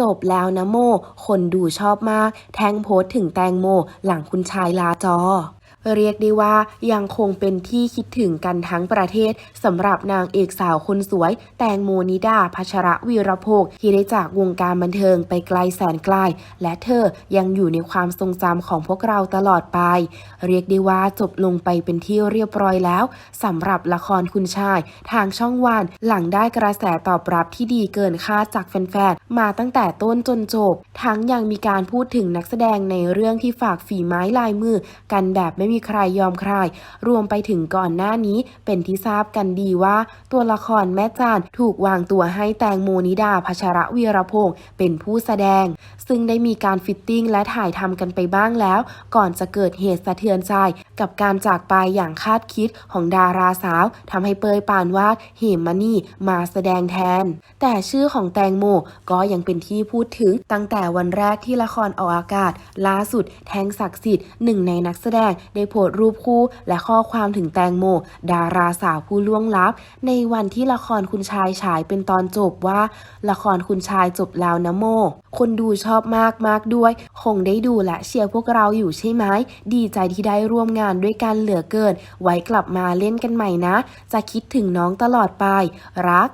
จบแล้วนะโม คนดูชอบมาก แทงโพสถึงแตงโม หลังคุณชายลาจอ เรียกได้ว่ายังคงเป็นที่คิดถึงกันทั้งประเทศสำหรับนางเอกสาวคนสวย แตงโมนิดาพัชระวีรโภคที่ได้จากวงการบันเทิงไปไกลแสนไกล และเธอยังอยู่ในความทรงจำของพวกเราตลอดไป เรียกได้ว่าจบลงไปเป็นที่เรียบร้อยแล้วสำหรับละครคุณชาย ทางช่องวันหลังได้กระแสตอบรับที่ดีเกินคาดจากแฟนๆมาตั้งแต่ต้นจนจบ ทั้งยังมีการพูดถึงนักแสดงในเรื่องที่ฝากฝีไม้ลายมือ กันแบบไม่มีมีใครยอมใคร รวมไปถึงก่อนหน้านี้เป็นที่ทราบกันดีว่า ตัวละครแม่จานถูกวางตัวให้แตงโมนิดาพัชระวีรพงศ์เป็นผู้แสดง ซึ่งได้มีการฟิตติ้งและถ่ายทำกันไปบ้างแล้ว ก่อนจะเกิดเหตุสะเทือนใจกับการจากไปอย่างคาดคิดของดาราสาวทำให้เปยปานวาดเหมมานี่มาแสดงแทน แต่ชื่อของแตงโมก็ยังเป็นที่พูดถึงตั้งแต่วันแรกที่ละครออกอากาศล่าสุดแทงศักดิ์สิทธิ์หนึ่งในนักแสดงได้โพสต์รูปคู่และข้อความถึงแตงโม ดาราสาวผู้ล่วงลับ ในวันที่ละครคุณชายฉายเป็นตอนจบว่า ละครคุณชายจบแล้วนะโม คนดูชอบมากมากด้วย คงได้ดูและเชียร์พวกเราอยู่ใช่ไหม ดีใจที่ได้ร่วมงานด้วยกันเหลือเกิน ไว้กลับมาเล่นกันใหม่นะ จะคิดถึงน้องตลอดไป รัก